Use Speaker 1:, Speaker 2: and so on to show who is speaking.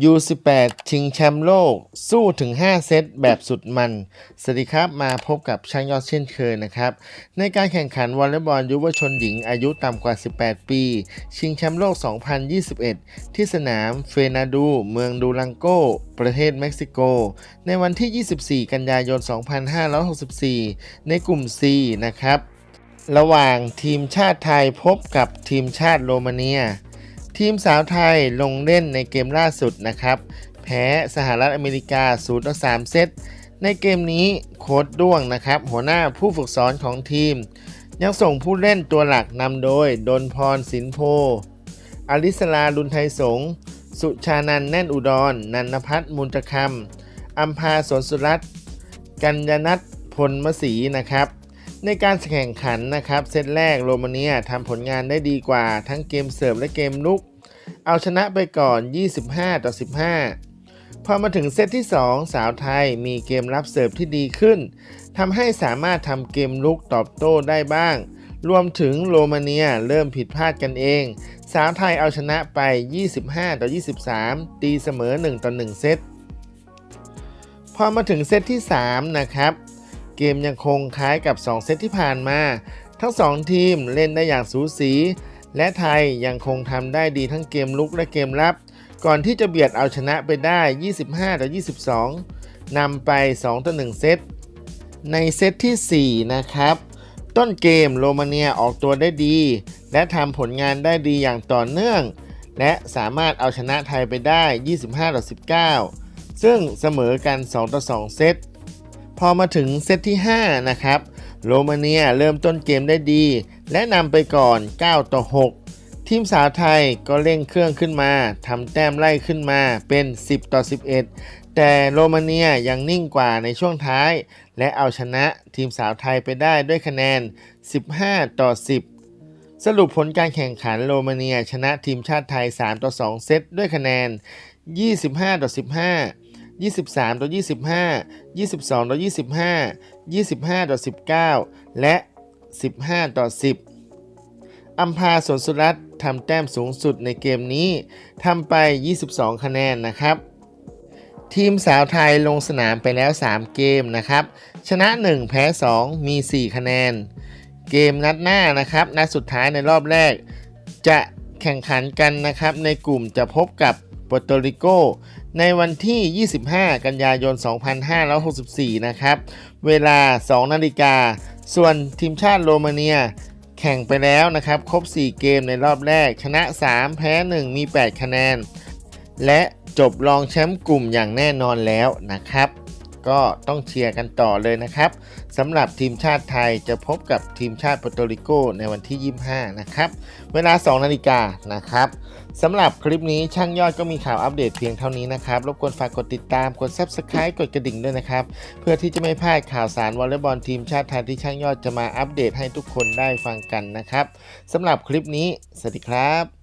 Speaker 1: U18 ชิงแชมป์โลก สู้ถึง 5 เซตแบบสุดมัน สวัสดีครับมาพบกับช่างยอดเช่นเคยนะครับ ในการแข่งขันวอลเลย์บอลยุวชนหญิงอายุต่ำกว่า 18 ปี ชิงแชมป์โลก 2021 ที่สนามเฟนาดู เมืองดูลังโก ประเทศเม็กซิโก ในวันที่ 24 กันยายน 2564 ในกลุ่ม C นะครับ ระหว่างทีมชาติไทยพบกับทีมชาติโรมาเนีย ทีมสาวไทยลงเล่นในเกมล่าสุดนะครับ แพ้สหรัฐอเมริกา0ต่อ3เซต ในเกมนี้โค้ดด้วงนะครับ หัวหน้าผู้ฝึกสอนของทีม ยังส่งผู้เล่นตัวหลักนำโดย ดนพรสินโพ อลิสลาลุนไทยสง สุชานันท์แน่นอุดร นันพัฒน์มุนตะคำอัมพาสนสุรัตน์กัญญนัทพลมศรีนะครับในการแข่งขันนะครับ เซตแรกโรมาเนียทำผลงานได้ดีกว่าทั้งเกมเสิร์ฟและเกมลุก เอาชนะไปก่อน 25 ต่อ 15 พอมาถึงเซตที่ 2 สาวไทยมีเกมรับเสิร์ฟที่ดีขึ้นทำให้สามารถทำเกมลุกตอบโต้ได้บ้าง รวมถึงโรมาเนียเริ่มผิดพลาดกันเอง สาวไทยเอาชนะไป 25 ต่อ 23 ตีเสมอ 1 ต่อ 1 เซต พอมาถึงเซตที่ 3 นะครับ เกมยังคงคล้ายกับ 2 เซตที่ผ่านมา ทั้ง 2 ทีมเล่นได้อย่างสูสี และไทยยังคงทำได้ดีทั้งเกมลุกและเกมรับ ก่อนที่จะเบียดเอาชนะไปได้ 25ต่อ22นำไป2ต่อ1เซต ในเซตที่ 4 นะครับ ต้นเกมโรมาเนียออกตัวได้ดี และทำผลงานได้ดีอย่างต่อเนื่อง และสามารถเอาชนะไทยไปได้ 25ต่อ19 ซึ่งเสมอกัน2ต่อ2เซต พอมาถึงเซตที่ 5 นะครับ โรมาเนียเริ่มต้นเกมได้ดี และนำไปก่อน 9 ต่อ 6 ทีมสาวไทยก็เร่งเครื่องขึ้นมาทำแต้มไล่ขึ้นมาเป็น 10 ต่อ 11 แต่โรมาเนียยังนิ่งกว่าในช่วงท้าย และเอาชนะทีมสาวไทยไปได้ด้วยคะแนน 15 ต่อ 10 สรุปผลการแข่งขันโรมาเนียชนะทีมชาติไทย 3 ต่อ 2 เซตด้วยคะแนน 25 ต่อ 15 23 ต่อ 25 22 ต่อ 25 25 ต่อ 19 และ 15 ต่อ 10 อัมพาสนสุรัตน์ทำแต้มสูงสุดในเกมนี้ทำไป 22 คะแนนนะครับ ทีมสาวไทยลงสนามไปแล้ว 3 เกมนะครับ ชนะ 1 แพ้ 2 มี 4 คะแนน เกมนัดหน้านะครับ นัดสุดท้ายในรอบแรก จะแข่งขันกันนะครับ ในกลุ่มจะพบกับโปรโตริโกในวันที่ 25 กันยายน 2564 นะครับ เวลา 2 นาฬิกา ส่วนทีมชาติโรมาเนียแข่งไปแล้วนะครับ ครบ 4 เกมในรอบแรก ชนะ 3 แพ้ 1 มี 8 คะแนน และจบรองแชมป์กลุ่มอย่างแน่นอนแล้วนะครับ ก็ต้องเชียร์กันต่อเลยนะครับสำหรับทีมชาติไทยจะพบกับทีมชาติโปรโตริโกในวันที่ 25 นะครับ เวลา 2 นาฬิกานะครับสำหรับคลิปนี้ช่างยอดก็มีข่าวอัปเดตเพียงเท่านี้นะครับ รบกวนฝากกดติดตามกด Subscribe กดกระดิ่งด้วยนะครับ เพื่อที่จะไม่พลาดข่าวสารวอลเลย์บอลทีมชาติไทยที่ช่างยอดจะมาอัปเดตให้ทุกคนได้ฟังกันนะครับสำหรับคลิปนี้สวัสดีครับ